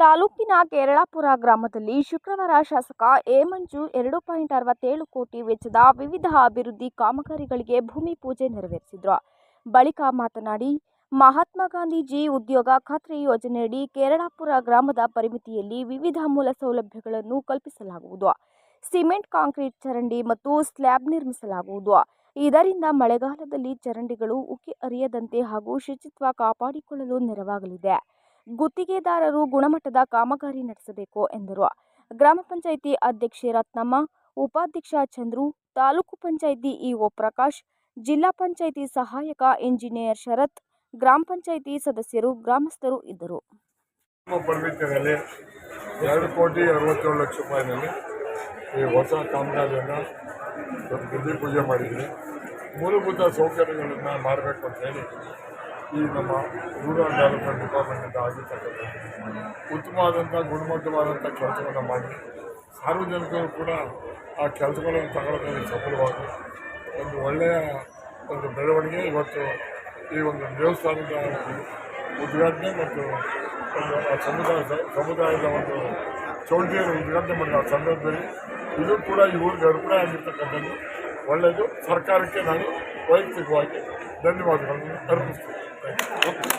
ತಾಲೂಕಿನ ಕೇರಳಾಪುರ ಗ್ರಾಮದಲ್ಲಿ ಶುಕ್ರವಾರ ಶಾಸಕ ಎ ಮಂಜು ಎರಡು ಪಾಯಿಂಟ್ ಅರವತ್ತೇಳು ಕೋಟಿ ವೆಚ್ಚದ ವಿವಿಧ ಅಭಿವೃದ್ಧಿ ಕಾಮಗಾರಿಗಳಿಗೆ ಭೂಮಿ ಪೂಜೆ ನೆರವೇರಿಸಿದ್ರು. ಬಳಿಕ ಮಾತನಾಡಿ, ಮಹಾತ್ಮ ಗಾಂಧೀಜಿ ಉದ್ಯೋಗ ಖಾತ್ರಿ ಯೋಜನೆಯಡಿ ಕೇರಳಾಪುರ ಗ್ರಾಮದ ಪರಿಮಿತಿಯಲ್ಲಿ ವಿವಿಧ ಮೂಲ ಸೌಲಭ್ಯಗಳನ್ನು ಕಲ್ಪಿಸಲಾಗುವುದು. ಸಿಮೆಂಟ್, ಕಾಂಕ್ರೀಟ್ ಚರಂಡಿ ಮತ್ತು ಸ್ಲ್ಯಾಬ್ ನಿರ್ಮಿಸಲಾಗುವುದು. ಇದರಿಂದ ಮಳೆಗಾಲದಲ್ಲಿ ಚರಂಡಿಗಳು ಉಕ್ಕಿ ಅರಿಯದಂತೆ ಹಾಗೂ ಶುಚಿತ್ವ ಕಾಪಾಡಿಕೊಳ್ಳಲು ನೆರವಾಗಲಿದೆ. ಗುತ್ತಿಗೆದಾರರು ಗುಣಮಟ್ಟದ ಕಾಮಗಾರಿ ನಡೆಸಬೇಕು ಎಂದರು. ಗ್ರಾಮ ಪಂಚಾಯಿತಿ ಅಧ್ಯಕ್ಷೆ ರತ್ನಮ್ಮ, ಉಪಾಧ್ಯಕ್ಷ ಚಂದ್ರು, ತಾಲೂಕು ಪಂಚಾಯಿತಿ ಇಒ ಪ್ರಕಾಶ್, ಜಿಲ್ಲಾ ಪಂಚಾಯಿತಿ ಸಹಾಯಕ ಇಂಜಿನಿಯರ್ ಶರತ್, ಗ್ರಾಮ ಪಂಚಾಯಿತಿ ಸದಸ್ಯರು, ಗ್ರಾಮಸ್ಥರು ಇದ್ದರು. ಎರಡು ಕೋಟಿ ಅರವತ್ತೇಳು ಲಕ್ಷ ರೂಪಾಯಿನಲ್ಲಿ ಈ ಹೊಸ ಕಾಮಗಾರಿಯನ್ನು ಗುದ್ದಿ ಪೂಜೆ ಮೂಲಭೂತ ಸೌಕರ್ಯಗಳನ್ನು ಮಾಡಬೇಕು ಅಂತ ಹೇಳಿ ಈ ನಮ್ಮ ರೂರಲ್ ಡೆವಲಪ್ಮೆಂಟ್ ಡಿಪಾರ್ಟ್ಮೆಂಟಿಂದ ಆಗಿರ್ತಕ್ಕಂಥದ್ದು ಉತ್ತಮವಾದಂಥ, ಗುಣಮಟ್ಟವಾದಂಥ ಕೆಲಸವನ್ನು ಮಾಡಿ. ಸಾರ್ವಜನಿಕರು ಕೂಡ ಆ ಕೆಲಸಗಳನ್ನು ತಗೊಳ್ಳೋದ್ರಲ್ಲಿ ಸಫಲವಾಗಿ ಒಂದು ಒಳ್ಳೆಯ ಒಂದು ಬೆಳವಣಿಗೆ, ಇವತ್ತು ಈ ಒಂದು ದೇವಸ್ಥಾನದ ಉದ್ಘಾಟನೆ ಮತ್ತು ಒಂದು ಆ ಸಮುದಾಯ, ಸಮುದಾಯದ ಒಂದು ಚೌಲ್ಟಿಯನ್ನು ಉದ್ಘಾಟನೆ ಮಾಡಿದ ಆ ಸಂದರ್ಭದಲ್ಲಿ ಇದು ಕೂಡ ಈ ಊರಿಗೆ ಆಗಿರ್ತಕ್ಕಂಥದ್ದು. ಒಳ್ಳೆಯದು. ಸರ್ಕಾರಕ್ಕೆ ನಾನು ವೈಯಕ್ತಿಕವಾಗಿ ಧನ್ಯವಾದಗಳನ್ನು ಅರ್ಪಿಸ್ತೀನಿ. Yeah.